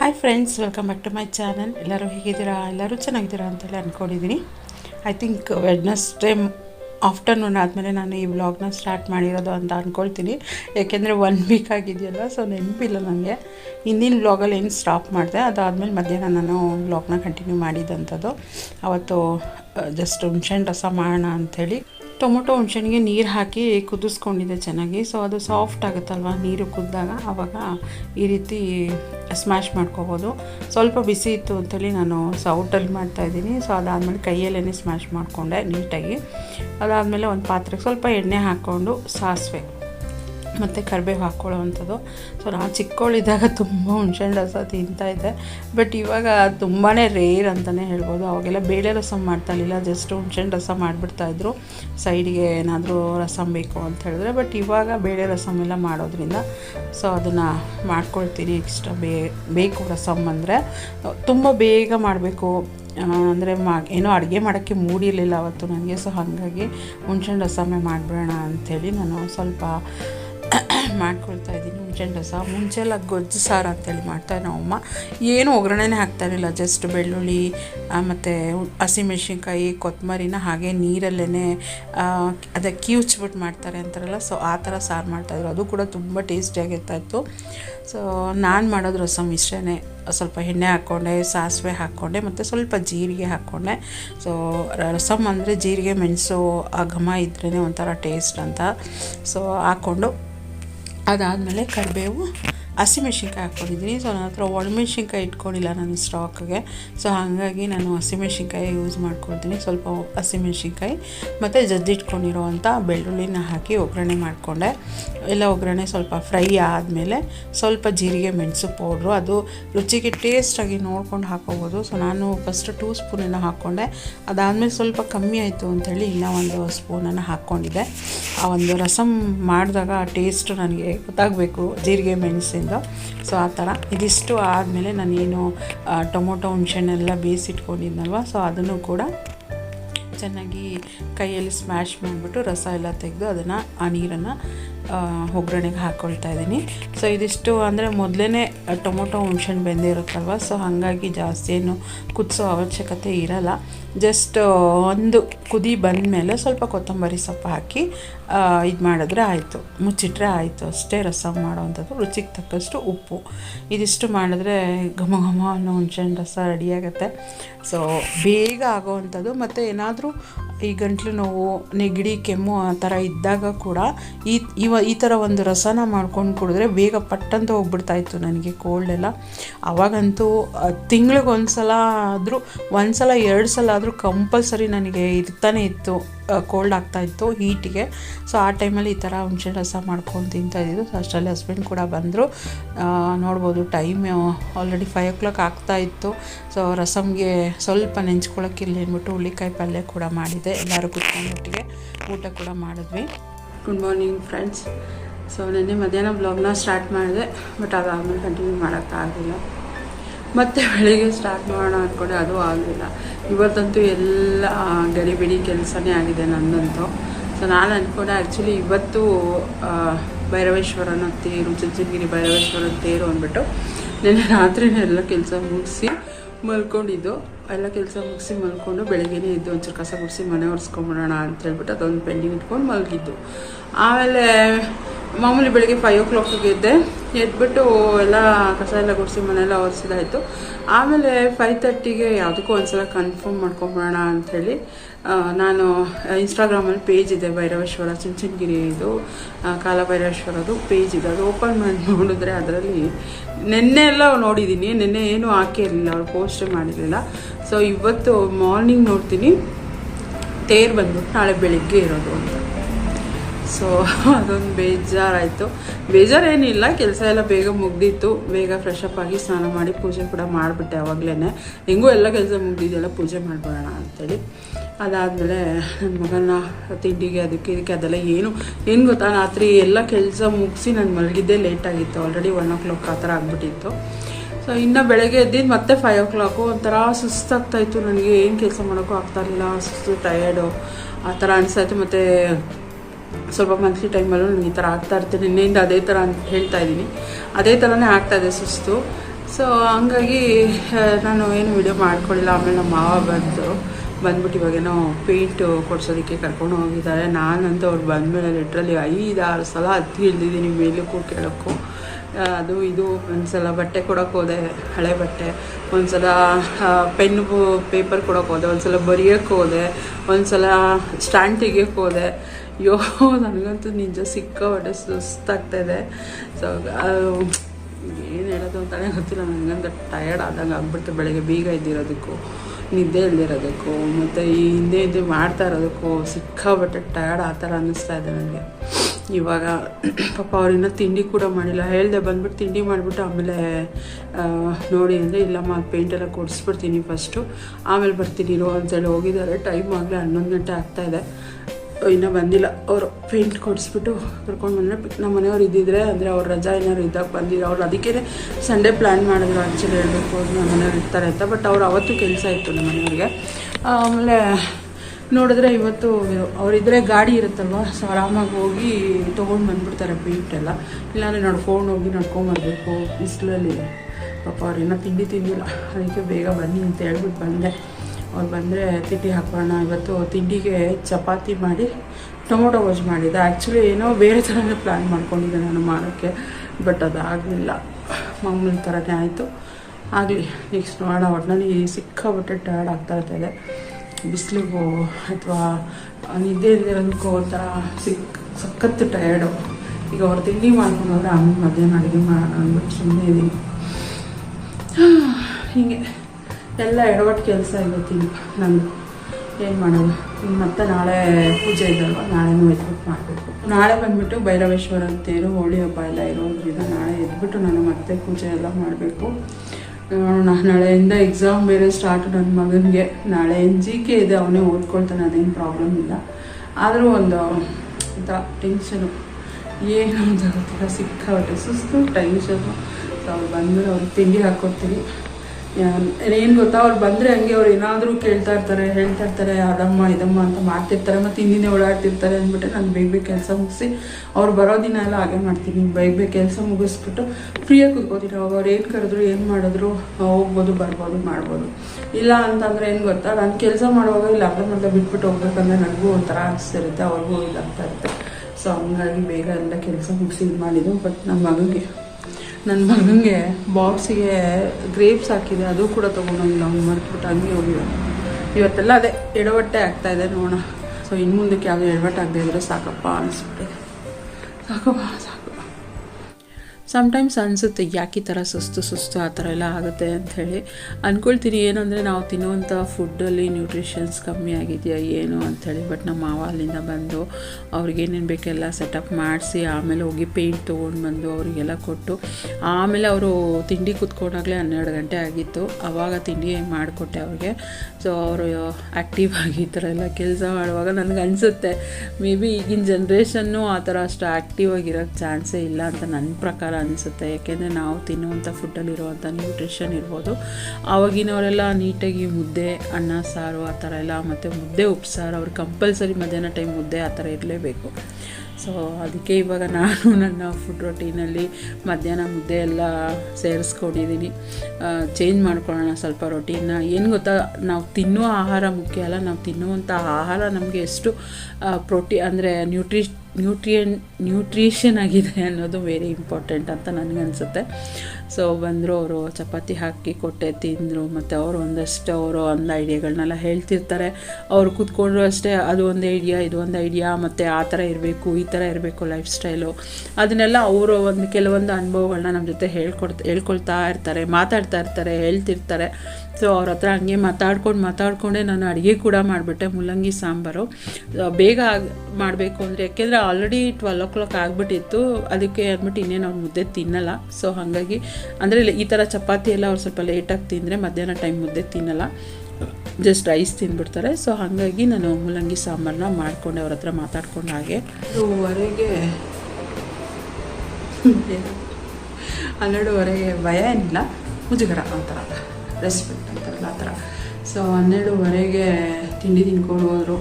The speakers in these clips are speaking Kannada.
Hi friends welcome back to my channel ಎಲ್ಲರೂ ಹೇಗಿದ್ದೀರಾ? ಎಲ್ಲರೂ ಚೆನ್ನಾಗಿದ್ದೀರಾ ಅಂತೇಳಿ ಅಂದ್ಕೊಂಡಿದ್ದೀನಿ ಐ ಥಿಂಕ್ ವೆಡ್ನಸ್ಡೇ ಆಫ್ಟರ್ನೂನ್ ಆದಮೇಲೆ ನಾನು ಈ ವ್ಲಾಗ್ನ ಸ್ಟಾರ್ಟ್ ಮಾಡಿರೋದು ಅಂತ ಅಂದ್ಕೊಳ್ತೀನಿ ಯಾಕೆಂದರೆ ಒನ್ ವೀಕ್ ಆಗಿದೆಯಲ್ಲ ಸೊ ನೆನಪಿಲ್ಲ ನನಗೆ ಹಿಂದಿನ ವ್ಲಾಗಲ್ಲಿ ಏನು ಸ್ಟಾಪ್ ಮಾಡಿದೆ, ಅದಾದಮೇಲೆ ಮಧ್ಯಾಹ್ನ ನಾನು ವ್ಲಾಗ್ನ ಕಂಟಿನ್ಯೂ ಮಾಡಿದಂಥದ್ದು. ಅವತ್ತು ಜಸ್ಟ್ ಹುಣ್ಸೆಹಣ್ಣು ರಸ ಮಾಡೋಣ ಅಂಥೇಳಿ ಟೊಮೊಟೊ ಹುಣಸೆಣ್ಣಿಗೆ ನೀರು ಹಾಕಿ ಕುದಿಸ್ಕೊಂಡಿದ್ದೆ ಚೆನ್ನಾಗಿ. ಸೊ ಅದು ಸಾಫ್ಟ್ ಆಗುತ್ತಲ್ವ? ನೀರು ಕುದ್ದಾಗ ಆವಾಗ ಈ ರೀತಿ ಸ್ಮ್ಯಾಶ್ ಮಾಡ್ಕೋಬೋದು. ಸ್ವಲ್ಪ ಬಿಸಿ ಇತ್ತು ಅಂತೇಳಿ ನಾನು ಸೌಟಲ್ಲಿ ಮಾಡ್ತಾಯಿದ್ದೀನಿ ಸೊ ಅದಾದಮೇಲೆ ಕೈಯಲ್ಲೇ ಸ್ಮ್ಯಾಶ್ ಮಾಡಿಕೊಂಡೆ ನೀಟಾಗಿ. ಅದಾದಮೇಲೆ ಒಂದು ಪಾತ್ರೆಗೆ ಸ್ವಲ್ಪ ಎಣ್ಣೆ ಹಾಕ್ಕೊಂಡು ಸಾಸಿವೆ. ಮತ್ತು ಕರಿಬೇವು ಹಾಕ್ಕೊಳ್ಳೋ ಅಂಥದ್ದು ಸೊ ನಾನು ಚಿಕ್ಕವಳಿದ್ದಾಗ ತುಂಬ ಹುಣ್ಸೆಹಣ್ಣು ರಸ ತಿಂತಾಯಿದ್ದೆ ಬಟ್ ಇವಾಗ ತುಂಬಾ ರೇರ್ ಅಂತಲೇ ಹೇಳ್ಬೋದು. ಅವಾಗೆಲ್ಲ ಬೇಳೆ ರಸಮ್ ಮಾಡ್ತಾಯಿರಲಿಲ್ಲ ಜಸ್ಟ್ ಹುಣ್ಸೆಹಣ್ಣು ರಸ ಮಾಡಿಬಿಡ್ತಾಯಿದ್ರು ಸೈಡಿಗೆ ಏನಾದರೂ ರಸಮ್ ಬೇಕು ಅಂತ ಹೇಳಿದ್ರೆ. ಬಟ್ ಇವಾಗ ಬೇಳೆ ರಸಮ್ ಎಲ್ಲ ಮಾಡೋದ್ರಿಂದ ಸೊ ಅದನ್ನು ಮಾಡ್ಕೊಳ್ತೀನಿ. ಎಕ್ಸ್ಟ್ರಾ ಬೇ, ಬೇಕು ರಸಮ್ ಅಂದರೆ. ತುಂಬ ಬೇಗ ಮಾಡಬೇಕು. ಅಂದರೆ ಮಾ, ಏನೋ ಅಡುಗೆ ಮಾಡೋಕ್ಕೆ ಮೂಡಿರಲಿಲ್ಲ ಅವತ್ತು ನನಗೆ. ಸೊ ಹಾಗಾಗಿ ಹುಣ್ಸೆಹಣ್ಣು ರಸಮೇ ಮಾಡಿಬಿಡೋಣ ಅಂಥೇಳಿ ನಾನು ಸ್ವಲ್ಪ ಮಾಡ್ಕೊಳ್ತಾ ಇದ್ದೀನಿ. ಹುಣ್ಸೆಹಣ್ಣು ರಸ ಮುಂಚೆ ಎಲ್ಲ ಗೊಜ್ಜು ಸಾರು ಅಂತೇಳಿ ಮಾಡ್ತಾರೆ ನಮ್ಮಮ್ಮ ಏನು ಒಗ್ಗರಣೆನೇ ಹಾಕ್ತಾರಿಲ್ಲ ಜಸ್ಟ್ ಬೆಳ್ಳುಳ್ಳಿ ಮತ್ತು ಹಸಿಮೆಣ್ಸಿನ್ಕಾಯಿ, ಕೊತ್ತಂಬರಿನ ಹಾಗೆ ನೀರಲ್ಲೇ ಅದಕ್ಕೆ ಕಿವುಚ್ಬಿಟ್ಟು ಮಾಡ್ತಾರೆ ಅಂತಾರಲ್ಲ. ಸೊ, ಆ ಥರ ಸಾರು ಮಾಡ್ತಾಯಿದ್ರು ಅದು ಕೂಡ ತುಂಬ ಟೇಸ್ಟಿಯಾಗಿರ್ತಾಯಿತ್ತು ಸೊ, ನಾನು ಮಾಡೋದು ರಸಮ್ ಇಷ್ಟೇ ಸ್ವಲ್ಪ ಎಣ್ಣೆ ಹಾಕ್ಕೊಂಡೆ, ಸಾಸಿವೆ ಹಾಕ್ಕೊಂಡೆ, ಮತ್ತು ಸ್ವಲ್ಪ ಜೀರಿಗೆ ಹಾಕ್ಕೊಂಡೆ. ಸೊ, ರಸಮ್ ಅಂದರೆ ಜೀರಿಗೆ, ಮೆಣಸು, ಆ ಘಮ ಇದ್ರೇ ಒಂಥರ ಟೇಸ್ಟ್ ಅಂತ. ಸೊ, ಹಾಕ್ಕೊಂಡು ಅದಾದಮೇಲೆ ಕರಿಬೇವು ಹಸಿಮೆಣ್ಸಿನ್ಕಾಯಿ ಹಾಕ್ಕೊಂಡಿದ್ದೀನಿ. ಸೊ ನನ್ನ ಹತ್ರ ಒಣಮೆಣ್ಸಿನ್ಕಾಯಿ ಇಟ್ಕೊಂಡಿಲ್ಲ ನನ್ನ ಸ್ಟಾಕ್ಗೆ ಸೊ ಹಾಗಾಗಿ ನಾನು ಹಸಿಮೆಣ್ಸಿನ್ಕಾಯಿ ಯೂಸ್ ಮಾಡ್ಕೊಳ್ತೀನಿ ಸ್ವಲ್ಪ ಹಸಿಮೆಣ್ಸಿನ್ಕಾಯಿ ಮತ್ತು ಜಜ್ಜಿಟ್ಕೊಂಡಿರೋವಂಥ ಬೆಳ್ಳುಳ್ಳಿನ ಹಾಕಿ ಒಗ್ಗರಣೆ ಮಾಡಿಕೊಂಡೆ. ಎಲ್ಲ ಒಗ್ಗರಣೆ ಸ್ವಲ್ಪ ಫ್ರೈ ಆದಮೇಲೆ ಸ್ವಲ್ಪ ಜೀರಿಗೆ ಮೆಣಸು ಪೌಡ್ರು ಅದು ರುಚಿಗೆ ಟೇಸ್ಟಾಗಿ ನೋಡ್ಕೊಂಡು ಹಾಕೋಬೋದು. ಸೊ ನಾನು ಫಸ್ಟ್ ಟೂ ಸ್ಪೂನನ್ನು ಹಾಕ್ಕೊಂಡೆ ಅದಾದಮೇಲೆ ಸ್ವಲ್ಪ ಕಮ್ಮಿ ಆಯಿತು ಅಂಥೇಳಿ ಇನ್ನೂ ಒಂದು ಸ್ಪೂನನ್ನು ಹಾಕ್ಕೊಂಡಿದ್ದೆ ಆ ಒಂದು ರಸಮ್ ಮಾಡಿದಾಗ ಆ ಟೇಸ್ಟು ನನಗೆ ಗೊತ್ತಾಗಬೇಕು. ಜೀರಿಗೆ ಮೆಣಸಿಂದ ಸೊ ಆ ಥರ. ಇದಿಷ್ಟು ಆದಮೇಲೆ ನಾನೇನು ಟೊಮೊಟೊ ಹುಣ್ಸೆಣ್ಣೆಲ್ಲ ಬೇಯಿಸಿಟ್ಕೊಂಡಿದ್ನಲ್ವ? ಸೊ ಅದನ್ನು ಕೂಡ ಚೆನ್ನಾಗಿ ಕೈಯಲ್ಲಿ ಸ್ಮ್ಯಾಶ್ ಮಾಡಿಬಿಟ್ಟು ರಸ ಎಲ್ಲ ತೆಗೆದು ಅದನ್ನು, ಆ ನೀರನ್ನು ಒಗ್ಗರಣೆಗೆ ಹಾಕ್ಕೊಳ್ತಾ ಇದ್ದೀನಿ. ಸೊ ಇದಿಷ್ಟು ಅಂದರೆ ಮೊದಲೇ ಟೊಮೊಟೊ ಹುಣ್ಸೆಹಣ್ಣು ಬೆಂದಿರುತ್ತಲ್ವ? ಸೊ ಹಾಗಾಗಿ ಜಾಸ್ತಿ ಏನು ಕುದಿಸೋ ಅವಶ್ಯಕತೆ ಇರಲ್ಲ. ಜಸ್ಟ್ ಒಂದು ಕುದಿ ಬಂದಮೇಲೆ ಸ್ವಲ್ಪ ಕೊತ್ತಂಬರಿ ಸೊಪ್ಪು ಹಾಕಿ ಇದು ಮಾಡಿದ್ರೆ ಆಯಿತು. ಮುಚ್ಚಿಟ್ರೆ ಆಯಿತು ಅಷ್ಟೇ ರಸ ಮಾಡೋವಂಥದ್ದು. ರುಚಿಗೆ ತಕ್ಕಷ್ಟು ಉಪ್ಪು. ಇದಿಷ್ಟು ಮಾಡಿದ್ರೆ ಘಮ ಘಮ ಅನ್ನೋ ಹುಣ್ಸೆಹಣ್ಣು ರಸ ರೆಡಿಯಾಗುತ್ತೆ ಸೊ ಬೇಗ ಆಗೋವಂಥದ್ದು. ಮತ್ತು ಏನಾದರೂ ಈ ಗಂಟ್ಲು ನೋವು, ನೆಗಡಿ, ಕೆಮ್ಮು ಆ ಥರ ಇದ್ದಾಗ ಕೂಡ ಈ, ಇವ, ಈ ಥರ ಒಂದು ರಸನ ಮಾಡ್ಕೊಂಡು ಕುಡಿದ್ರೆ ಬೇಗ ಪಟ್ಟಂತ ಹೋಗ್ಬಿಡ್ತಾಯಿತ್ತು ನನಗೆ ಕೋಲ್ಡ್ ಎಲ್ಲ. ಆವಾಗಂತೂ ತಿಂಗ್ಳಿಗೆ ಒಂದು ಸಲ ಆದರೂ ಒಂದು ಸಲ ಎರಡು ಸಲ ಆದರೂ ಕಂಪಲ್ಸರಿ ನನಗೆ ಇರ್ತಾನೆ ಇತ್ತು. ಕೋಲ್ಡ್ ಆಗ್ತಾಯಿತ್ತು ಹೀಟಿಗೆ ಸೊ ಆ ಟೈಮಲ್ಲಿ ಈ ಥರ ಹುಣಸೆ ರಸ ಮಾಡ್ಕೊಂಡು ತಿಂತಾಯಿದ್ದು ಸೊ ಅಷ್ಟರಲ್ಲಿ ಹಸ್ಬೆಂಡ್ ಕೂಡ ಬಂದರು. ನೋಡ್ಬೋದು time already five o'clock ಆಗ್ತಾಯಿತ್ತು ಸೊ ರಸಮ್ಗೆ ಸ್ವಲ್ಪ ನೆಂಚ್ಕೊಳ್ಳೋಕ್ಕಿರಲಿ ಅಂದ್ಬಿಟ್ಟು ಹುಳಿಕಾಯಿ ಪಲ್ಯ ಕೂಡ ಮಾಡಿದೆ. ಎಲ್ಲರೂ ಕುತ್ಕೊಂಡು ಒಟ್ಟಿಗೆ ಊಟ ಕೂಡ ಮಾಡಿದ್ವಿ. ಗುಡ್ ಮಾರ್ನಿಂಗ್ ಫ್ರೆಂಡ್ಸ್ ಸೊ ನೆನ್ನೆ ಮಧ್ಯಾಹ್ನ ಬ್ಲಾಗ್ನ ಸ್ಟಾರ್ಟ್ ಮಾಡಿದೆ ಬಟ್ ಅದಾದಮೇಲೆ ಕಂಟಿನ್ಯೂ ಮಾಡೋಕ್ಕಾಗಲಿಲ್ಲ ಮತ್ತೆ ಬೆಳಿಗ್ಗೆ ಸ್ಟಾರ್ಟ್ ಮಾಡೋಣ ಅಂದ್ಕೊಂಡೆ ಅದು ಆಗಲಿಲ್ಲ. ಇವತ್ತಂತೂ ಎಲ್ಲ ಗಡಿಬಿಡಿ ಕೆಲಸನೇ ಆಗಿದೆ ನನ್ನಂತೂ. ಸೊ ನಾನು ಅಂದ್ಕೊಂಡೆ ಆ್ಯಕ್ಚುಲಿ ಇವತ್ತು ಭೈರವೇಶ್ವರನ ತೇರು ಚುಂಚನಗಿರಿ ಭೈರವೇಶ್ವರನ ತೇರು ಅಂದ್ಬಿಟ್ಟು ನೆನ್ನೆ ರಾತ್ರಿನೇ ಎಲ್ಲ ಕೆಲಸ ಮುಗಿಸಿ ಮಲ್ಕೊಂಡಿದ್ದು. ಎಲ್ಲ ಕೆಲಸ ಮುಗಿಸಿ ಮಲ್ಕೊಂಡು ಬೆಳಗ್ಗೆನೇ ಇದ್ದು ಒಂಚೂರು ಕಸ ಗುಡಿಸಿ ಮನೆ ಒರೆಸ್ಕೊಂಬಿಡೋಣ ಅಂತ ಹೇಳ್ಬಿಟ್ಟು ಅದೊಂದು ಪೆಂಡಿಂಗ್ ಇಟ್ಕೊಂಡು ಮಲಗಿದ್ದು. ಆಮೇಲೆ ಮಾಮೂಲಿ ಬೆಳಗ್ಗೆ ಫೈವ್ ಓ ಕ್ಲಾಕಿಗೆ ಎದ್ದೆ. ಎದ್ಬಿಟ್ಟು ಎಲ್ಲ ಕಸ ಎಲ್ಲ ಗುಡಿಸಿ ಮನೆಯೆಲ್ಲ ಒರೆಸಿದಾಯಿತು. ಆಮೇಲೆ ಫೈವ್ ತರ್ಟಿಗೆ ಯಾವುದಕ್ಕೂ ಒಂದ್ಸಲ ಕನ್ಫರ್ಮ್ ಮಾಡ್ಕೊಂಬಿಡೋಣ ಅಂಥೇಳಿ ನಾನು ಇನ್ಸ್ಟಾಗ್ರಾಮಲ್ಲಿ ಪೇಜ್ ಇದೆ ಭೈರವೇಶ್ವರ, ಚುಂಚನಗಿರಿ ಇದು ಕಾಲಭೈರವೇಶ್ವರದು ಪೇಜ್ ಇದೆ. ಅದು ಓಪನ್ ಮಾಡಿ ನೋಡಿದ್ರೆ ಅದರಲ್ಲಿ ನಿನ್ನೆ ಎಲ್ಲ ನೋಡಿದ್ದೀನಿ ನಿನ್ನೆ ಏನೂ ಹಾಕಿರಲಿಲ್ಲ ಅವ್ರು ಪೋಸ್ಟ್ ಮಾಡಿರಲಿಲ್ಲ. ಸೊ ಇವತ್ತು ಮಾರ್ನಿಂಗ್ ನೋಡ್ತೀನಿ. ತೇರು ಬಂದ್ಬಿಟ್ಟು ನಾಳೆ ಬೆಳಿಗ್ಗೆ ಇರೋದು ಅಂತ. ಸೊ ಅದೊಂದು ಬೇಜಾರಾಯಿತು. ಬೇಜಾರೇನಿಲ್ಲ, ಕೆಲಸ ಎಲ್ಲ ಬೇಗ ಮುಗ್ದಿತ್ತು. ಬೇಗ ಫ್ರೆಶ್ ಅಪ್ ಆಗಿ ಸ್ನಾನ ಮಾಡಿ ಪೂಜೆ ಕೂಡ ಮಾಡಿಬಿಟ್ಟೆ ಅವಾಗಲೇ ಹೆಂಗೂ ಎಲ್ಲ ಕೆಲಸ ಮುಗ್ದಿದ್ದೆಲ್ಲ ಪೂಜೆ ಮಾಡಿಬಿಡೋಣ ಅಂಥೇಳಿ ಅದಾದಮೇಲೆ ನನ್ನ ಮಗನ ತಿಂಡಿಗೆ, ಅದಕ್ಕೆ ಇದಕ್ಕೆ, ಅದೆಲ್ಲ ಏನು ಏನು ಗೊತ್ತಾ, ರಾತ್ರಿ ಎಲ್ಲ ಕೆಲಸ ಮುಗಿಸಿ ನಾನು ಮಲಗಿದ್ದೇ ಲೇಟಾಗಿತ್ತು ಆಲ್ರೆಡಿ ಒನ್ ಓ ಕ್ಲಾಕ್ ಆ ಥರ ಆಗಿಬಿಟ್ಟಿತ್ತು. ಸೊ ಇನ್ನು ಬೆಳಗ್ಗೆ ಎದ್ದಿದ್ದು ಮತ್ತೆ ಫೈವ್ ಓ ಕ್ಲಾಕು ಒಂಥರ ಸುಸ್ತಾಗ್ತಾಯಿತ್ತು ನನಗೆ ಏನು ಕೆಲಸ ಮಾಡೋಕ್ಕೂ ಆಗ್ತಾಯಿರಲಿಲ್ಲ ಸುಸ್ತು ಟಯರ್ಡು ಆ ಥರ ಅನಿಸ್ತಾಯಿತ್ತು ಮತ್ತು ಸ್ವಲ್ಪ ಮಂತ್ಲಿ ಟೈಮಲ್ಲೂ ನನಗೆ ಈ ಥರ ಆಗ್ತಾ ಇರ್ತೀನಿ ನಿನ್ನೆಯಿಂದ ಅದೇ ಥರ ಅಂತ ಹೇಳ್ತಾ ಇದ್ದೀನಿ. ಅದೇ ಥರನೇ ಆಗ್ತಾಯಿದೆ ಸುಸ್ತು. ಸೊ ಹಂಗಾಗಿ ನಾನು ಏನು ವಿಡಿಯೋ ಮಾಡ್ಕೊಳ್ಳಿಲ್ಲ ಆಮೇಲೆ ನಮ್ಮ ಮಾವ ಬಂದರು ಬಂದ್ಬಿಟ್ಟು ಇವಾಗೇನೋ ಪೇಂಟು ಕೊಡ್ಸೋದಕ್ಕೆ ಕರ್ಕೊಂಡು ಹೋಗಿದ್ದಾರೆ. ನಾನಂತೂ ಅವ್ರು ಬಂದಮೇಲೆ ಲಿಟ್ರಲಿ ಐದಾರು ಸಲ ಹತ್ತಿ ಇಳಿದಿದ್ದೀನಿ ಮೇಲಕ್ಕೂ ಕೆಳಕ್ಕೂ. ಆ, ಅದು ಇದು ಒಂದ್ಸಲ ಬಟ್ಟೆ ಕೊಡೋಕೆ ಹೋದೆ ಹಳೆ ಬಟ್ಟೆ. ಒಂದ್ಸಲ ಪೆನ್ನು ಪೇಪರ್ ಕೊಡೋಕೆ ಹೋದೆ. ಒಂದ್ಸಲ ಬರೆಯೋಕ್ಕೆ ಹೋದೆ. ಒಂದ್ಸಲ ಸ್ಟ್ಯಾಂಡ್ ತೆಗಿಯೋಕೆ ಹೋದೆ. ಅಯ್ಯೋ, ನನಗಂತೂ ನಿಜ ಸಿಕ್ಕಾಪಟ್ಟೆ ಸುಸ್ತಾಗ್ತಾಯಿದೆ ಸೊ ಏನು ಹೇಳೋದು ಅಂತಲೇ ಗೊತ್ತಿಲ್ಲ. ನನಗಂತ ಟಯರ್ಡ್ ಆದಂಗೆ ಆಗ್ಬಿಡ್ತು ಬೆಳಗ್ಗೆ. ಬೇಗ ಇದ್ದಿರೋದಕ್ಕೂ, ನಿದ್ದೆ ಇಲ್ದಿರೋದಕ್ಕೂ, ಮತ್ತು ಈ ಹಿಂದೆ ಹಿಂದೆ ಮಾಡ್ತಾ ಇರೋದಕ್ಕೂ ಸಿಕ್ಕಾಪಟ್ಟೆ ಟಯರ್ಡ್ ಆ ಥರ ಅನ್ನಿಸ್ತಾ ಇದೆ ನನಗೆ. ಇವಾಗ ಪಾಪ ಅವ್ರಿನ್ನೂ ತಿಂಡಿ ಕೂಡ ಮಾಡಿಲ್ಲ. ಹೇಳ್ದೆ ಬಂದ್ಬಿಟ್ಟು ತಿಂಡಿ ಮಾಡಿಬಿಟ್ಟು ಆಮೇಲೆ ನೋಡಿ ಅಂದರೆ ಇಲ್ಲಮ್ಮ ಪೇಂಟೆಲ್ಲ ಕೊಡಿಸ್ಬಿಡ್ತೀನಿ ಫಸ್ಟು ಆಮೇಲೆ ಬರ್ತೀನಿ ಇರೋ ಅಂತೇಳಿ ಹೋಗಿದ್ದಾರೆ. ಟೈಮ್ ಆಗಲೇ ಹನ್ನೊಂದು ಗಂಟೆ ಆಗ್ತಾಯಿದೆ ಇನ್ನೂ ಬಂದಿಲ್ಲ. ಅವರು ಪೇಂಟ್ ಕೊಡಿಸ್ಬಿಟ್ಟು ಕರ್ಕೊಂಡು ಬಂದರೆ ನಮ್ಮ ಮನೆಯವ್ರು ಇದ್ದಿದ್ರೆ ಅಂದರೆ ಅವ್ರ ರಜಾ ಏನಾದ್ರು ಇದ್ದಾಗ ಬಂದಿದ್ರು. ಅವ್ರು ಅದಕ್ಕೇ ಸಂಡೇ ಪ್ಲ್ಯಾನ್ ಮಾಡಿದ್ರು ಆ್ಯಕ್ಚುಲಿ ಹೇಳಬೇಕು ನಮ್ಮ ಮನೆಯವ್ರು ಇರ್ತಾರೆ ಅಂತ. ಬಟ್ ಅವ್ರು ಅವತ್ತು ಕೆಲಸ ಇತ್ತು ನಮ್ಮ ಮನೆಯವ್ರಿಗೆ. ಆಮೇಲೆ ನೋಡಿದ್ರೆ ಇವತ್ತು ಅವರಿದ್ದರೆ ಗಾಡಿ ಇರುತ್ತಲ್ವ, ಸೊ ಆರಾಮಾಗಿ ಹೋಗಿ ತೊಗೊಂಡು ಬಂದ್ಬಿಡ್ತಾರೆ ಪೇಂಟ್ ಎಲ್ಲ. ಇಲ್ಲಾಂದರೆ ನಡ್ಕೊಂಡು ಹೋಗಿ ನಡ್ಕೊಂಬರ್ಬೇಕು ಬಿಸಿಲಲ್ಲಿ ಪಾಪ ಅವ್ರು ಇನ್ನೂ ತಿಂಡಿ ತಿಂದಿಲ್ಲ. ಅದಕ್ಕೆ ಬೇಗ ಬನ್ನಿ ಅಂತ ಹೇಳ್ಬಿಟ್ಟು ಬಂದೆ. ಅವ್ರು ಬಂದರೆ ತಿಂಡಿ ಹಾಕೋಣ. ಇವತ್ತು ತಿಂಡಿಗೆ ಚಪಾತಿ ಮಾಡಿ ಟೊಮೊಟೊ ಗೊಜ್ಜು ಮಾಡಿದ್ದೆ ಆ್ಯಕ್ಚುಲಿ ಏನೋ ಬೇರೆ ಥರನೇ ಪ್ಲ್ಯಾನ್ ಮಾಡ್ಕೊಂಡಿದ್ದೆ ನಾನು ಮಾಡೋಕ್ಕೆ ಬಟ್ ಅದಾಗಲಿಲ್ಲ. ಮಾಮೂಲಿ ಥರನೇ ಆಯಿತು. ಆಗಲಿ ನೆಕ್ಸ್ಟ್ ನೋಡೋಣ. ಒಟ್ಟಿನಲ್ಲಿ ಸಿಕ್ಕಾಬಿಟ್ಟೆ ಟಯರ್ಡ್ ಆಗ್ತಾ ಇರ್ತದೆ ಬಿಸಿಲಿಗೂ ಅಥವಾ ನಿದ್ದೆ ಇಲ್ದಿರೋದಕ್ಕೂ ಒಂಥರ ಸಿಕ್ ಸಖತ್ತು ಟಯರ್ಡು ಈಗ ಅವ್ರು ತಿಂಡಿ ಮಾಡ್ಕೊಂಡು ಹೋದ್ರೆ ಆಮೇಲೆ ಮಧ್ಯಾಹ್ನ ಅಡುಗೆ ಮಾಡೋಣ ಅಂದ್ಬಿಟ್ಟು ಸುಮ್ಮನೆ ಇದ್ದೀನಿ ಹೀಗೆ. ಎಲ್ಲ ಎಡವಟ್ಟು ಕೆಲಸ ಇವತ್ತಿನ ನಂದು. ಏನು ಮಾಡೋದು? ಮತ್ತೆ ನಾಳೆ ಪೂಜೆ ಇದ್ದಲ್ವ ನಾಳೆನೂ ಎದ್ಬಿಟ್ಟು ಮಾಡಬೇಕು. ನಾಳೆ ಬಂದ್ಬಿಟ್ಟು ಭೈರವೇಶ್ವರ ಅಂತೇನು ಹೋಳಿ ಹಬ್ಬ ಎಲ್ಲ ಇರೋದ್ರಿಂದ ನಾಳೆ ಎದ್ಬಿಟ್ಟು ನಾನು ಮತ್ತೆ ಪೂಜೆ ಎಲ್ಲ ಮಾಡಬೇಕು. ನೋಡೋಣ, ನಾಳೆಯಿಂದ ಎಕ್ಸಾಮ್ ಬೇರೆ ಸ್ಟಾರ್ಟ್ ನನ್ನ ಮಗನಿಗೆ. ನಾಳೆ ಎನ್ ಜಿ ಕೆ ಇದೆ, ಅವನೇ ಓದ್ಕೊಳ್ತಾನೆ, ಅದೇನು ಪ್ರಾಬ್ಲಮ್ ಇಲ್ಲ. ಆದರೂ ಒಂದು ಒಂಥರ ಟೆನ್ಷನು ಏನು ಅಂತ ಗೊತ್ತಿಲ್ಲ ಸುಸ್ತು ಟೆನ್ಷನು ಸೊ ಅವ್ರು ಬಂದ್ಮೇಲೆ ಅವ್ರಿಗೆ ತಿಂಡಿ ಹಾಕ್ಕೊಡ್ತೀನಿ ಏನು ಗೊತ್ತಾ? ಅವ್ರು ಬಂದರೆ ಹಂಗೆ ಅವ್ರು ಏನಾದರೂ ಕೇಳ್ತಾ ಇರ್ತಾರೆ, ಹೇಳ್ತಾ ಇರ್ತಾರೆ, ಅದಮ್ಮ, ಇದಮ್ಮ ಅಂತ ಮಾಡ್ತಿರ್ತಾರೆ, ಮತ್ತು ಹಿಂದಿನೇ ಓಡಾಡ್ತಿರ್ತಾರೆ ಅಂದ್ಬಿಟ್ಟು ನಾನು ಬೇಗ ಬೇಗ ಕೆಲಸ ಮುಗಿಸಿ ಅವ್ರು ಬರೋ ದಿನ ಎಲ್ಲ ಹಾಗೆ ಮಾಡ್ತೀನಿ. ಬೇಗ ಬೇಗ ಕೆಲಸ ಮುಗಿಸ್ಬಿಟ್ಟು ಫ್ರೀಯಾಗಿ ಕುತ್ಕೋತೀನಿ. ಅವಾಗ ಅವ್ರು ಏನು ಕರೆದ್ರು, ಏನು ಮಾಡಿದ್ರು ಹೋಗ್ಬೋದು, ಬರ್ಬೋದು, ಮಾಡ್ಬೋದು. ಇಲ್ಲ ಅಂತಂದರೆ ಏನು ಗೊತ್ತಾ? ನಾನು ಕೆಲಸ ಮಾಡುವಾಗ ಇಲ್ಲಿ ಅರ್ಧಮರ್ಧ ಬಿಟ್ಬಿಟ್ಟು ಹೋಗ್ಬೇಕಂದ್ರೆ ನನಗೂ ಒಂಥರ ಅನಿಸ್ತಿರುತ್ತೆ ಅವ್ರಿಗೂ ಇದಾಗ್ತಾ ಇರುತ್ತೆ. ಸೊ ಹಂಗಾಗಿ ಬೇಗ ಎಲ್ಲ ಕೆಲಸ ಮುಗಿಸಿ ಇದು ಮಾಡಿದ್ದು ಬಟ್ ನಮ್ಮ ಮಗನಿಗೆ ನನ್ನ ಮಗನಿಗೆ ಬಾಕ್ಸಿಗೆ ಗ್ರೇಪ್ಸ್ ಹಾಕಿದೆ, ಅದು ಕೂಡ ತೊಗೊಂಡೋಗಿಲ್ಲ ಅವ್ನು ಮರ್ತ್ಬಿಟ್ಟು ಹಂಗೆ ಹೋಗಿಲ್ಲ ಇವತ್ತೆಲ್ಲ ಅದೇ ಎಡವಟ್ಟೆ ಆಗ್ತಾ ಇದೆ ನೋಡೋಣ. ಸೊ ಇನ್ನು ಮುಂದಕ್ಕೆ ಯಾವುದೇ ಎಡವಟ್ಟೆ ಆಗದೆ ಇದ್ರೆ ಸಾಕಪ್ಪ ಅನಿಸ್ಬಿಟ್ಟಿದೆ. ಸಾಕಪ್ಪ ಸಾಕು ಸಮ್ಟೈಮ್ಸ್ ಅನಿಸುತ್ತೆ, ಯಾಕೆ ಈ ಥರ ಸುಸ್ತು ಸುಸ್ತು ಆ ಥರ ಎಲ್ಲ ಆಗುತ್ತೆ? ಅಂಥೇಳಿ ಅಂದ್ಕೊಳ್ತೀನಿ ಏನಂದರೆ ನಾವು ತಿನ್ನುವಂಥ ಫುಡ್ಡಲ್ಲಿ ನ್ಯೂಟ್ರಿಷನ್ಸ್ ಕಮ್ಮಿ ಆಗಿದೆಯಾ, ಏನು ಅಂಥೇಳಿ ಬಟ್ ನಮ್ಮ ಮಾವ ಅಲ್ಲಿಂದ ಬಂದು ಅವ್ರಿಗೆ ಏನೇನು ಬೇಕೆಲ್ಲ ಸೆಟಪ್ ಮಾಡಿಸಿ, ಆಮೇಲೆ ಹೋಗಿ ಪೇಂಟ್ ತೊಗೊಂಡು ಬಂದು ಅವರಿಗೆಲ್ಲ ಕೊಟ್ಟು, ಆಮೇಲೆ ಅವರು ತಿಂಡಿ ಕೂತ್ಕೊಂಡಾಗಲೇ ಹನ್ನೆರಡು ಗಂಟೆ ಆಗಿತ್ತು. ಆವಾಗ ತಿಂಡಿ ಮಾಡಿಕೊಟ್ಟೆ ಅವ್ರಿಗೆ. ಸೊ ಅವರು ಆ್ಯಕ್ಟಿವ್ ಆಗಿ ಈ ಥರ ಎಲ್ಲ ಕೆಲಸ ಮಾಡುವಾಗ ನನಗೆ ಅನಿಸುತ್ತೆ ಮೇ ಬಿ ಈಗಿನ ಜನ್ರೇಷನ್ನು ಆ ಥರ ಅಷ್ಟು ಆ್ಯಕ್ಟಿವ್ ಆಗಿರೋಕ್ಕೆ ಚಾನ್ಸೇ ಇಲ್ಲ ಅಂತ ನನ್ನ ಪ್ರಕಾರ ಅನಿಸುತ್ತೆ, ಯಾಕೆಂದರೆ ನಾವು ತಿನ್ನುವಂಥ ಫುಡ್ಡಲ್ಲಿರುವಂಥ ನ್ಯೂಟ್ರಿಷನ್ ಇರ್ಬೋದು. ಆವಾಗಿನವರೆಲ್ಲ ನೀಟಾಗಿ ಮುದ್ದೆ, ಅನ್ನ, ಸಾರು ಆ ಥರ ಎಲ್ಲ, ಮತ್ತು ಮುದ್ದೆ ಉಪ್ಸಾರು, ಅವ್ರು ಕಂಪಲ್ಸರಿ ಮಧ್ಯಾಹ್ನ ಟೈಮ್ ಮುದ್ದೆ ಆ ಥರ ಇರಲೇಬೇಕು. ಸೊ ಅದಕ್ಕೆ ಇವಾಗ ನಾನು ನನ್ನ ಫುಡ್ ರೊಟೀನಲ್ಲಿ ಮಧ್ಯಾಹ್ನ ಮುದ್ದೆ ಎಲ್ಲ ಸೇರಿಸ್ಕೊಂಡಿದ್ದೀನಿ. ಚೇಂಜ್ ಮಾಡ್ಕೊಳ್ಳೋಣ ಸ್ವಲ್ಪ ರೊಟೀನ ಏನು ಗೊತ್ತಾ, ನಾವು ತಿನ್ನುವ ಆಹಾರ ಮುಖ್ಯ ಅಲ್ಲ, ನಾವು ತಿನ್ನುವಂಥ ಆಹಾರ ನಮಗೆ ಎಷ್ಟು ಪ್ರೋಟೀನ್ ಅಂದರೆ ನ್ಯೂಟ್ರಿ ನ್ಯೂಟ್ರಿಯನ್, ನ್ಯೂಟ್ರಿಷನ್ ಆಗಿದೆ ಅನ್ನೋದು ವೆರಿ ಇಂಪಾರ್ಟೆಂಟ್ ಅಂತ ನನಗನ್ಸುತ್ತೆ ಸೊ ಬಂದರು ಅವರು ಚಪಾತಿ ಹಾಕಿ ಕೊಟ್ಟೆ, ತಿಂದರು. ಮತ್ತು ಅವರು ಒಂದಷ್ಟು ಅವರು ಒಂದು ಐಡಿಯಾಗಳನ್ನೆಲ್ಲ ಹೇಳ್ತಿರ್ತಾರೆ. ಅವ್ರು ಕೂತ್ಕೊಂಡ್ರು ಅಷ್ಟೇ, ಅದು ಒಂದು ಐಡಿಯಾ ಇದು ಒಂದು ಐಡಿಯಾ ಮತ್ತು ಆ ಥರ ಇರಬೇಕು, ಈ ಥರ ಇರಬೇಕು ಲೈಫ್ ಸ್ಟೈಲು ಅದನ್ನೆಲ್ಲ ಅವರು ಒಂದು ಕೆಲವೊಂದು ಅನುಭವಗಳನ್ನ ನಮ್ಮ ಜೊತೆ ಹೇಳ್ಕೊಡ್ತಾ, ಹೇಳ್ಕೊಳ್ತಾ ಇರ್ತಾರೆ, ಮಾತಾಡ್ತಾ ಇರ್ತಾರೆ, ಹೇಳ್ತಿರ್ತಾರೆ. ಸೊ ಅವ್ರ ಹತ್ರ ಹಂಗೆ ಮಾತಾಡ್ಕೊಂಡು ಮಾತಾಡ್ಕೊಂಡೆ ನಾನು ಅಡುಗೆ ಕೂಡ ಮಾಡಿಬಿಟ್ಟೆ ಮುಲ್ಲಂಗಿ ಸಾಂಬಾರು. ಬೇಗ ಮಾಡಬೇಕು ಅಂದರೆ, ಯಾಕೆಂದರೆ ಆಲ್ರೆಡಿ ಟ್ವೆಲ್ ಓ ಕ್ಲಾಕ್ ಆಗಿಬಿಟ್ಟಿತ್ತು, ಅದಕ್ಕೆ ಅಂದ್ಬಿಟ್ಟು ಇನ್ನೇನು ಅವ್ರು ಮುದ್ದೆ ತಿನ್ನಲ್ಲ. ಸೊ ಹಾಗಾಗಿ, ಅಂದರೆ ಈ ಥರ ಚಪಾತಿ ಎಲ್ಲ ಅವ್ರು ಸ್ವಲ್ಪ ಲೇಟಾಗಿ ತಿಂದರೆ ಮಧ್ಯಾಹ್ನ ಟೈಮ್ ಮುದ್ದೆ ತಿನ್ನಲ್ಲ. ಜಸ್ಟ್ ರೈಸ್ ತಿಂದ್ಬಿಡ್ತಾರೆ ಸೊ ಹಾಗಾಗಿ ನಾನು ಮುಲ್ಲಂಗಿ ಸಾಂಬಾರನ್ನ ಮಾಡಿಕೊಂಡೆ, ಅವ್ರ ಹತ್ರ ಮಾತಾಡ್ಕೊಂಡು ಹಾಗೆ. ಹನ್ನೆರಡುವರೆಗೆ ಹನ್ನೆರಡುವರೆಗೆ ಭಯ ಏನಿಲ್ಲ, ಮುಜುಗರ ಒಂಥರ ರೆಸ್ಪೆಕ್ಟ್ ಅಂತಾರಲ್ಲ ಆ ಥರ. ಸೊ ಹನ್ನೆರಡುವರೆಗೆ ತಿಂಡಿ ತಿನ್ಕೊಂಡು ಹೋದರು.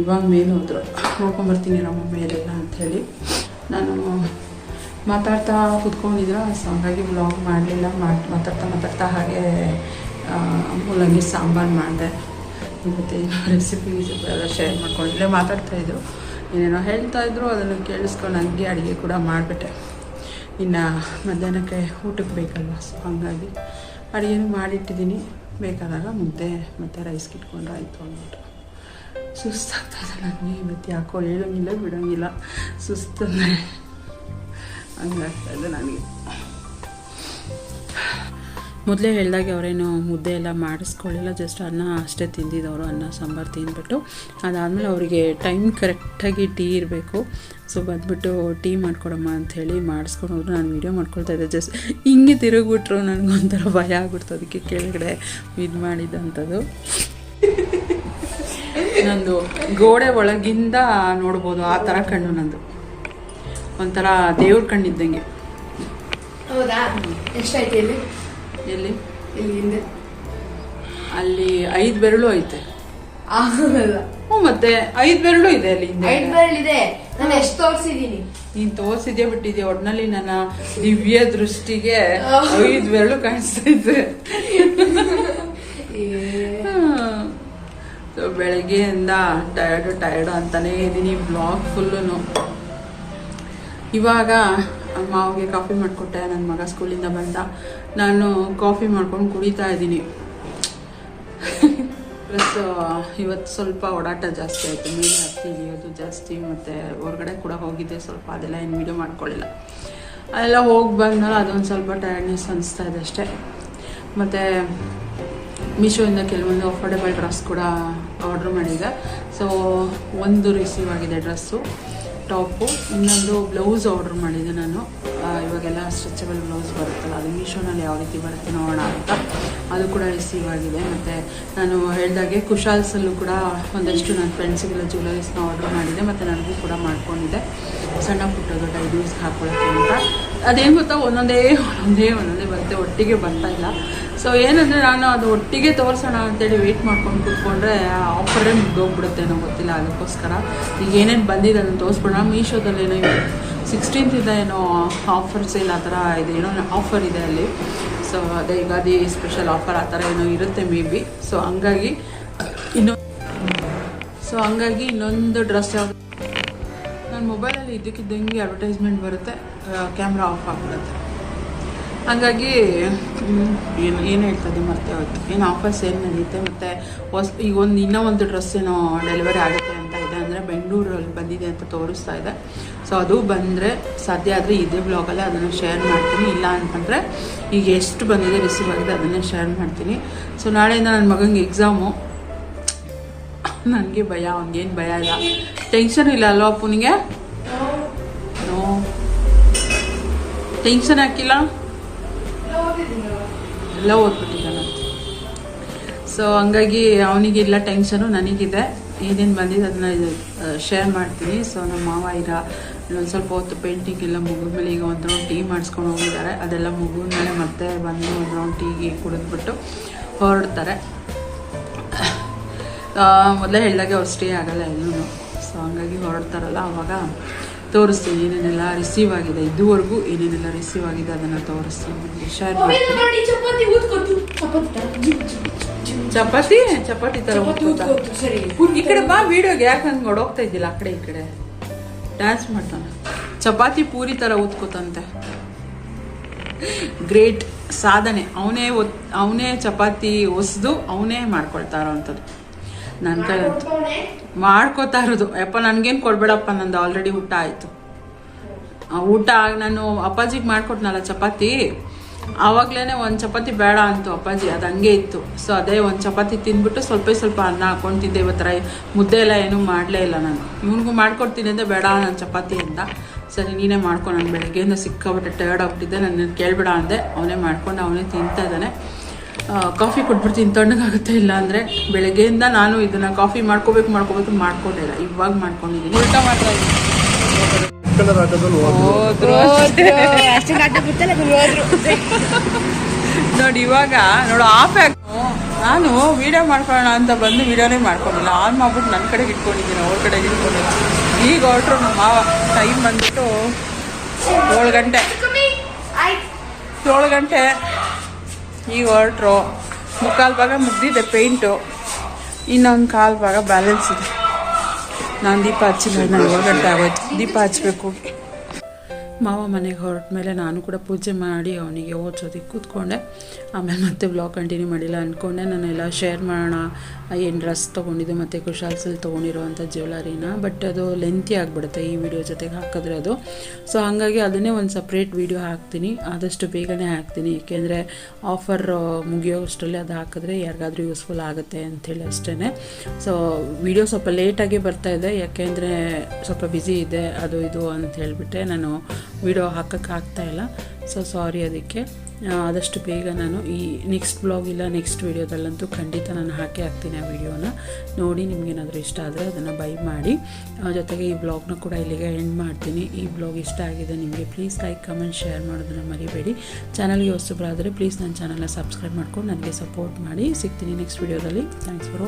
ಇವಾಗ ಮೇಲೆ ಹೋದರು. ನೋಡ್ಕೊಂಬರ್ತೀನಿ ನಮ್ಮ ಮೇಲೆಲ್ಲ ಅಂಥೇಳಿ. ನಾನು ಮಾತಾಡ್ತಾ ಕುತ್ಕೊಂಡಿದ್ರ ಸೊ ಹಂಗಾಗಿ ಬ್ಲಾಗ್ ಮಾಡಲಿಲ್ಲ. ಮಾಡಿ ಮಾತಾಡ್ತಾ ಮಾತಾಡ್ತಾ ಹಾಗೆ ಮೂಲಂಗಿ ಸಾಂಬಾರು ಮಾಡಿದೆ. ಮತ್ತು ರೆಸಿಪಿ ಎಲ್ಲ ಶೇರ್ ಮಾಡ್ಕೊಂಡು ಇಲ್ಲೇ ಮಾತಾಡ್ತಾಯಿದ್ರು ಏನೇನೋ ಹೇಳ್ತಾ ಇದ್ರು, ಅದನ್ನು ಕೇಳಿಸ್ಕೊಂಡು ಹಂಗೆ ಅಡುಗೆ ಕೂಡ ಮಾಡಿಬಿಟ್ಟೆ. ಇನ್ನು ಮಧ್ಯಾಹ್ನಕ್ಕೆ ಊಟಕ್ಕೆ ಬೇಕಲ್ವ? ಸೊ ಹಾಗಾಗಿ ಅಡುಗೆನೂ ಮಾಡಿಟ್ಟಿದ್ದೀನಿ. ಬೇಕಾದಾಗ ಮುದ್ದೆ ಮತ್ತು ರೈಸ್ ಇಟ್ಕೊಂಡ್ರೆ ಆಯಿತು ಅಂದ್ಬಿಟ್ಟು ಸುಸ್ತಾಗ್ತದೆ ನನಗೆ ಇವತ್ತು ಯಾಕೋ ಹೇಳೋಂಗಿಲ್ಲ, ಬಿಡೋಂಗಿಲ್ಲ. ಸುಸ್ತಂದರೆ ಹಂಗಾಗ್ತಾಯಿದೆ ನನಗೆ. ಮೊದಲೇ ಹೇಳಿದಾಗೆ ಅವರೇನು ಮುದ್ದೆ ಎಲ್ಲ ಮಾಡಿಸ್ಕೊಳ್ಳಿಲ್ಲ ಜಸ್ಟ್ ಅನ್ನ ಅಷ್ಟೇ ತಿಂದಿದ್ದವರು, ಅನ್ನ ಸಾಂಬಾರು ತಿಂದ್ಬಿಟ್ಟು. ಅದಾದಮೇಲೆ ಅವರಿಗೆ ಟೈಮ್ ಕರೆಕ್ಟಾಗಿ ಟೀ ಇರಬೇಕು. ಸೊ ಬಂದುಬಿಟ್ಟು ಟೀ ಮಾಡ್ಕೊಡಮ್ಮ ಅಂಥೇಳಿ ಮಾಡಿಸ್ಕೊಂಡು ಹೋದ್ರು. ನಾನು ವೀಡಿಯೋ ಮಾಡ್ಕೊಳ್ತಾ ಇದ್ದೆ. ಜಸ್ಟ್ ಹಿಂಗೆ ತಿರುಗಿಬಿಟ್ರು. ನನಗೊಂಥರ ಭಯ ಆಗ್ಬಿಡ್ತು ಅದಕ್ಕೆ ಕೆಳಗಡೆ ಇದು ಮಾಡಿದ್ದಂಥದ್ದು ನಂದು ಗೋಡೆ ಒಳಗಿಂದ ನೋಡ್ಬೋದು. ಆ ಥರ ಕಣ್ಣು ನಂದು. ಒಂಥರ ದೇವ್ರ ಕಣ್ಣಿದ್ದಂಗೆ. ಹೌದಾ? ಎಷ್ಟಾಯ್ತು ಇಲ್ಲಿ? ಎಲ್ಲಿ? ಇಲ್ಲಿ ಹಿಂದೆ? ಅಲ್ಲಿ ಐದು ಬೆರಳು ಐತೆ. ಆಗಲ್ಲ ಹ್ಞೂ ಮತ್ತೆ ಐದು ಬೆರಳು ಇದೆ ಅಲ್ಲಿ ಹಿಂದೆ. ಐದ್ ಬೆರಳಿದೆ ನಾನು ಎಷ್ಟು ನೀನ್ ತೋರ್ಸಿದ್ಯಾ ಬಿಟ್ಟಿದ್ಯಾ? ಒಟ್ನಲ್ಲಿ ನನ್ನ ದಿವ್ಯ ದೃಷ್ಟಿಗೆ ಐದು ಬೆರಳು ಕಾಣಿಸ್ತಾ ಇದೆ. ಬೆಳಗ್ಗೆಯಿಂದ ಟಯರ್ಡು ಟಯರ್ಡು ಅಂತಾನೆ ಇದ್ದೀನಿ ಬ್ಲಾಗ್ ಫುಲ್ಲು ಇವಾಗ ಮಾವಿಗೆ ಕಾಫಿ ಮಾಡಿಕೊಟ್ಟೆ ನನ್ನ ಮಗ ಸ್ಕೂಲಿಂದ ಬಂದ. ನಾನು ಕಾಫಿ ಮಾಡ್ಕೊಂಡು ಕುಡಿತಾ ಇದ್ದೀನಿ. ಪ್ಲಸ್ ಇವತ್ತು ಸ್ವಲ್ಪ ಓಡಾಟ ಜಾಸ್ತಿ ಆಯಿತು. ಮೀನು ಹತ್ತಿ ಇಳಿಯೋದು ಜಾಸ್ತಿ, ಮತ್ತು ಹೊರಗಡೆ ಕೂಡ ಹೋಗಿದ್ದೆ ಸ್ವಲ್ಪ, ಅದೆಲ್ಲ ಏನು ವೀಡಿಯೋ ಮಾಡ್ಕೊಳ್ಳಿಲ್ಲ ಅದೆಲ್ಲ ಹೋಗಿ ಬಂದ್ಮೇಲೆ ಅದೊಂದು ಸ್ವಲ್ಪ ಟಯರ್ಡ್ನೆಸ್ ಅನಿಸ್ತಾ ಇದೆ ಅಷ್ಟೇ. ಮತ್ತು, ಮೀಶೋಯಿಂದ ಕೆಲವೊಂದು ಅಫೋರ್ಡೆಬಲ್ ಡ್ರೆಸ್ ಕೂಡ ಆರ್ಡ್ರ್ ಮಾಡಿದ್ದೆ. ಸೊ ಒಂದು ರಿಸೀವ್ ಆಗಿದೆ ಡ್ರೆಸ್ಸು ಟಾಪು, ಇನ್ನೊಂದು ಬ್ಲೌಸ್ ಆರ್ಡ್ರ್ ಮಾಡಿದ್ದೆ ನಾನು. ಇವಾಗೆಲ್ಲ ಸ್ಟ್ರೆಚಬಲ್ ಬ್ಲೌಸ್ ಬರುತ್ತಲ್ಲ, ಅದು ಮೀಶೋನಲ್ಲಿ ಯಾವ ರೀತಿ ಬರುತ್ತೆ ನೋಡೋಣ ಅಂತ. ಅದು ಕೂಡ ರಿಸೀವ್ ಆಗಿದೆ. ಮತ್ತು ನಾನು ಹೇಳ್ದಾಗೆ ಕುಶಾಲ್ಸಲ್ಲೂ ಕೂಡ ಒಂದಷ್ಟು ನನ್ನ ಫ್ರೆಂಡ್ಸಿಗೆಲ್ಲ ಜ್ಯುವೆಲರೀಸ್ನ ಆರ್ಡ್ರ್ ಮಾಡಿದೆ ಮತ್ತು ನನಗೂ ಕೂಡ ಮಾಡ್ಕೊಂಡಿದ್ದೆ. ಸಣ್ಣ ಪುಟ್ಟ ದೊಡ್ಡ ಯೂಸ್ ಹಾಕೊಳ್ಳೋಕ್ಕೆ ಅಂತ. ಅದೇನು ಗೊತ್ತಾ ಒಂದೊಂದೇ ಒಂದೊಂದೇ ಒಂದೊಂದೇ ಬರುತ್ತೆ, ಒಟ್ಟಿಗೆ ಬರ್ತಾ ಇಲ್ಲ. ಸೊ ಏನಂದರೆ ನಾನು ಅದು ಒಟ್ಟಿಗೆ ತೋರಿಸೋಣ ಅಂತೇಳಿ ವೆಯ್ಟ್ ಮಾಡ್ಕೊಂಡು ಕೂತ್ಕೊಂಡ್ರೆ ಆಫರೇ ಮುಗ್ದೋಗ್ಬಿಡುತ್ತೆ ಏನೋ ಗೊತ್ತಿಲ್ಲ ಅದಕ್ಕೋಸ್ಕರ. ಈಗ ಏನೇನು ಬಂದಿದೆ ಅದನ್ನು ತೋರಿಸ್ಬಿಡೋಣ. ಮೀಶೋದಲ್ಲಿ ಏನೋ ಇದೆ ಏನೋ ಆಫರ್ ಸೇಲ್ ಆ ಥರ ಇದೆ, ಏನೋ ಆಫರ್ ಇದೆ ಅಲ್ಲಿ. ಸೊ ಅದೇ ಯುಗಾದಿ ಸ್ಪೆಷಲ್ ಆಫರ್ ಆ ಥರ ಏನೋ ಇರುತ್ತೆ ಮೇ ಬಿ. ಸೊ ಹಂಗಾಗಿ ಇನ್ನೊಂದು ಸೊ ಹಂಗಾಗಿ ಇನ್ನೊಂದು ಡ್ರೆಸ್ ಯಾವುದು ನನ್ನ ಮೊಬೈಲಲ್ಲಿ ಇದ್ದಕ್ಕಿದ್ದಂಗೆ ಅಡ್ವರ್ಟೈಸ್ಮೆಂಟ್ ಬರುತ್ತೆ ಕ್ಯಾಮ್ರಾ ಆಫ್ ಆಗಿಬಿಡುತ್ತೆ. ಹಾಗಾಗಿ ಏನು ಏನು ಹೇಳ್ತದೆ ಮತ್ತೆ ಹೋಯ್ತು ಏನು ಆಫರ್ಸ್ ಏನು ನಡೆಯುತ್ತೆ ಮತ್ತು ಹೊಸ, ಈಗ ಒಂದು, ಇನ್ನೂ ಒಂದು ಡ್ರೆಸ್ ಏನೋ ಡೆಲಿವರಿ ಆಗುತ್ತೆ ಅಂತ ಇದೆ ಅಂದರೆ ಬೆಂಗಳೂರಲ್ಲಿ ಬಂದಿದೆ ಅಂತ ತೋರಿಸ್ತಾ ಇದೆ. ಸೊ ಅದು ಬಂದರೆ ಸಾಧ್ಯ ಆದರೆ ಇದೇ ಬ್ಲಾಗಲ್ಲೇ ಅದನ್ನು ಶೇರ್ ಮಾಡ್ತೀನಿ. ಇಲ್ಲ ಅಂತಂದರೆ ಈಗ ಎಷ್ಟು ಬಂದಿದೆ ರಿಸೀವ್ ಆಗಿದೆ ಅದನ್ನೇ ಶೇರ್ ಮಾಡ್ತೀನಿ. ಸೊ ನಾಳೆಯಿಂದ ನನ್ನ ಮಗನಿಗೆ ಎಕ್ಸಾಮು ನನಗೆ ಭಯ, ಅವ್ನಿಗೇನು ಭಯ ಇಲ್ಲ. ಟೆನ್ಷನ್ ಇಲ್ಲ ಅಲ್ವಾ ಅಪ್ಪನಿಗೆ? ಟೆನ್ಷನ್ ಹಾಕಿಲ್ಲ? ಎಲ್ಲ ಓದ್ಬಿಟ್ಟಿದ್ದಾನಂತೆ ಸೊ ಹಂಗಾಗಿ ಅವನಿಗಿಲ್ಲ ಟೆನ್ಷನು ನನಗಿದೆ. ಏನೇನು ಬಂದಿದೆ ಅದನ್ನ ಶೇರ್ ಮಾಡ್ತೀನಿ. ಸೊ ನಮ್ಮ ಮಾವ ಇರ, ಇನ್ನೊಂದು ಸ್ವಲ್ಪ ಹೊತ್ತು ಪೇಂಟಿಂಗ್ ಎಲ್ಲ ಮುಗಿದ್ಮೇಲೆ ಈಗ ಒಂದು ರೌಂಡ್ ಟೀ ಮಾಡಿಸ್ಕೊಂಡು ಹೋಗಿದ್ದಾರೆ. ಅದೆಲ್ಲ ಮುಗಿದ್ಮೇಲೆ ಮತ್ತೆ ಬಂದು ಒಂದು ರೌಂಡ್ ಟೀಗೆ ಕುಡಿದ್ಬಿಟ್ಟು ಹೊರಡ್ತಾರೆ. ಮೊದಲೇ ಹೇಳಿದಾಗೆ ಅವ್ರು ಸ್ಟೇ ಆಗಲ್ಲ ಎಲ್ಲೂ ಸೊ ಹಂಗಾಗಿ ಹೊರಡ್ತಾರಲ್ಲ ಅವಾಗ ತೋರಿಸ್ತೀನಿ ಏನೇನೆಲ್ಲ ರಿಸೀವ್ ಆಗಿದೆ. ಇದುವರೆಗೂ ಏನೇನೆಲ್ಲ ರಿಸೀವ್ ಆಗಿದೆ ಅದನ್ನು ತೋರಿಸ್ತೀನಿ. ಶೇರ್ ಮಾಡ್ತೀನಿ. ಚಪಾತಿ ಚಪಾತಿ ತರ. ತರ ಸರಿ. ಈ ಕಡೆ ಬಾ ವಿಡಿಯೋಗೆ ಯಾಕೆ ಹಂಗೆ ನೋಡೋಗ್ತಾ ಇದ್ದಿಲ್ಲ ಆ ಕಡೆ ಈ ಕಡೆ. ಡ್ಯಾನ್ಸ್ ಮಾಡ್ತಾನೆ. ಚಪಾತಿ ಪೂರಿ ಥರ ಊದ್ಕೋತಂತೆ. ಗ್ರೇಟ್ ಸಾಧನೆ. ಅವನೇ ಒತ್ ಅವನೇ ಚಪಾತಿ ಒಸ್ದು ಅವನೇ ಮಾಡ್ಕೊಳ್ತಾ ಇರೋವಂಥದ್ದು ನನ್ನ ಕಡೆ. ಮಾಡ್ಕೋತಾ ಇರೋದು. ಯಪ್ಪ, ನನಗೇನು ಕೊಡ್ಬೇಡಪ್ಪ, ನಂದು ಆಲ್ರೆಡಿ ಊಟ ಆಯಿತು. ಊಟ ಆಗ ನಾನು ಅಪ್ಪಾಜಿಗೆ ಮಾಡ್ಕೊಟ್ನಲ್ಲ ಚಪಾತಿ. ಆವಾಗಲೇ ಒಂದು ಚಪಾತಿ ಬೇಡ ಅಂತು ಅಪ್ಪಾಜಿ, ಅದು ಹಂಗೆ ಇತ್ತು. ಸೊ ಅದೇ ಒಂದು ಚಪಾತಿ ತಿಂದ್ಬಿಟ್ಟು ಸ್ವಲ್ಪ ಸ್ವಲ್ಪ ಅನ್ನ ಹಾಕೊಂಡು ಇವತ್ತರ ಇವತ್ತು ಮುದ್ದೆ ಎಲ್ಲ ಏನೂ ಮಾಡಲೇ ಇಲ್ಲ ನಾನು. ಇವನಿಗೂ ಮಾಡ್ಕೊಡ್ತೀನಿ ಅಂದರೆ ಬೇಡ ನಾನು ಚಪಾತಿ ಅಂತ. ಸರಿ, ನೀನೇ ಮಾಡ್ಕೊ, ನಾನು ಬೆಳಗ್ಗೆಯಿಂದ ಸಿಕ್ಕಾಬಿಟ್ಟೆ ಟಯರ್ಡ್ ಆಗ್ಬಿಟ್ಟಿದ್ದೆ. ನನ್ನ ಕೇಳಬೇಡ ಅಂದೆ. ಅವನೇ ಮಾಡ್ಕೊಂಡು, ಅವನೇ ತಿಂತಾ ಇದ್ದಾನೆ. ಕಾಫಿ ಕೊಟ್ಬಿಡ್ತೀನಿ ತಣ್ಣಗಾಗುತ್ತೆ ಇಲ್ಲ ಅಂದರೆ ಬೆಳಗ್ಗೆಯಿಂದ ನಾನು ಇದನ್ನು ಕಾಫಿ ಮಾಡ್ಕೋಬೇಕು ಮಾಡ್ಕೋಬೇಕು ಮಾಡ್ಕೊಂಡಿಲ್ಲ ಇವಾಗ ಮಾಡ್ಕೊಂಡಿದ್ದೀನಿ. ಊಟ ಮಾಡ್ತಾ ಇದ್ದೀನಿ. ನೋಡಿ ಇವಾಗ ನೋಡು ಆಫ್ ನಾನು ವಿಡಿಯೋ ಮಾಡ್ಕೊಳ್ಳೋಣ ಅಂತ ಬಂದು ವಿಡಿಯೋನೇ ಮಾಡ್ಕೊಂಡಿಲ್ಲ. ಆನ್ ಮಾಡ್ಬಿಟ್ಟು ನನ್ನ ಕಡೆಗೆ ಇಟ್ಕೊಂಡಿದ್ದೀನಿ ಅವ್ರ ಕಡೆಗೆ ಇಟ್ಕೊಂಡಿಲ್ಲ ಈಗ ಹೊರಟ್ರು ನಮ್ಮ ಮಾವ ಟೈಮ್ ಬಂದ್ಬಿಟ್ಟು ಏಳು ಗಂಟೆ. ಏಳು ಗಂಟೆ. ಈಗ ಹೊರಟ್ರು ಮುಕ್ಕಾಲು ಭಾಗ ಮುಗ್ದಿದೆ ಪೇಂಟು ಇನ್ನೊಂದು ಕಾಲು ಭಾಗ ಬ್ಯಾಲೆನ್ಸ್ ಇದೆ. ನಾನು ದೀಪ ಹಚ್ಚಿಲ್ಲ ನಾನು ಒಳಗಡೆ ಆಗೋಯ್ತು. ದೀಪ ಹಚ್ಬೇಕು. ಹೋಗಿ ಮಾವ ಮನೆಗೆ ಹೊರಟ ಮೇಲೆ ನಾನು ಕೂಡ ಪೂಜೆ ಮಾಡಿ ಅವನಿಗೆ ಓದಿಸೋದಕ್ಕೆ ಕೂತ್ಕೊಂಡೆ. ಆಮೇಲೆ ಮತ್ತೆ ಬ್ಲಾಗ್ ಕಂಟಿನ್ಯೂ ಮಾಡಿಲ್ಲ ಅಂದ್ಕೊಂಡೆ ಎಲ್ಲ ಶೇರ್ ಮಾಡೋಣ, ಏನು ಡ್ರೆಸ್ ತೊಗೊಂಡಿದ್ದು ಮತ್ತು ಕುಶಾಲ್ಸಲ್ಲಿ ತೊಗೊಂಡಿರೋವಂಥ ಜ್ಯುವೆಲರಿನ ಬಟ್ ಅದು ಲೆಂತಿ ಆಗಿಬಿಡುತ್ತೆ ಈ ವಿಡಿಯೋ ಜೊತೆಗೆ ಹಾಕಿದ್ರೆ ಅದು. ಸೊ ಹಾಗಾಗಿ ಅದನ್ನೇ ಒಂದು ಸಪ್ರೇಟ್ ವಿಡಿಯೋ ಹಾಕ್ತೀನಿ. ಆದಷ್ಟು ಬೇಗನೆ ಹಾಕ್ತೀನಿ. ಏಕೆಂದರೆ ಆಫರ್ ಮುಗಿಯೋಷ್ಟರಲ್ಲಿ ಅದು ಹಾಕಿದ್ರೆ ಯಾರಿಗಾದ್ರೂ ಯೂಸ್ಫುಲ್ ಆಗುತ್ತೆ ಅಂಥೇಳಿ ಅಷ್ಟೇ ಸೊ ವಿಡಿಯೋ ಸ್ವಲ್ಪ ಲೇಟಾಗಿ ಬರ್ತಾ ಇದೆ. ಯಾಕೆಂದರೆ ಸ್ವಲ್ಪ ಬ್ಯುಸಿ ಇದೆ, ಅದು ಇದು ಅಂತ ಹೇಳಿಬಿಟ್ಟೆ. ನಾನು ವಿಡಿಯೋ ಹಾಕೋಕ್ಕೆ ಆಗ್ತಾ ಇಲ್ಲ. ಸೊ ಸಾರಿ ಅದಕ್ಕೆ. ಆದಷ್ಟು ಬೇಗ ನಾನು ಈ ನೆಕ್ಸ್ಟ್ ಬ್ಲಾಗ್ ಇಲ್ಲ ನೆಕ್ಸ್ಟ್ ವಿಡಿಯೋದಲ್ಲಂತೂ ಖಂಡಿತ ನಾನು ಹಾಕೇ ಹಾಕ್ತೀನಿ ಆ ವಿಡಿಯೋನ. ನೋಡಿ ನಿಮಗೇನಾದರೂ ಇಷ್ಟ ಆದರೆ ಅದನ್ನು ಬೈ ಮಾಡಿ. ಜೊತೆಗೆ ಈ ಬ್ಲಾಗ್ನ ಕೂಡ ಇಲ್ಲಿಗೆ ಎಂಡ್ ಮಾಡ್ತೀನಿ. ಈ ಬ್ಲಾಗ್ ಇಷ್ಟ ಆಗಿದೆ ನಿಮಗೆ ಪ್ಲೀಸ್ ಲೈಕ್ ಕಮೆಂಟ್ ಶೇರ್ ಮಾಡೋದನ್ನು ಮರಿಬೇಡಿ. ಚಾನಲ್ಗೆ ಹೊಸಬರಾದರೆ ಪ್ಲೀಸ್ ನನ್ನ ಚಾನಲ್ನ ಸಬ್ಸ್ಕ್ರೈಬ್ ಮಾಡ್ಕೊಂಡು ನನಗೆ ಸಪೋರ್ಟ್ ಮಾಡಿ. ಸಿಗ್ತೀನಿ ನೆಕ್ಸ್ಟ್ ವೀಡಿಯೋದಲ್ಲಿ ಥ್ಯಾಂಕ್ಸ್ ಫಾರ್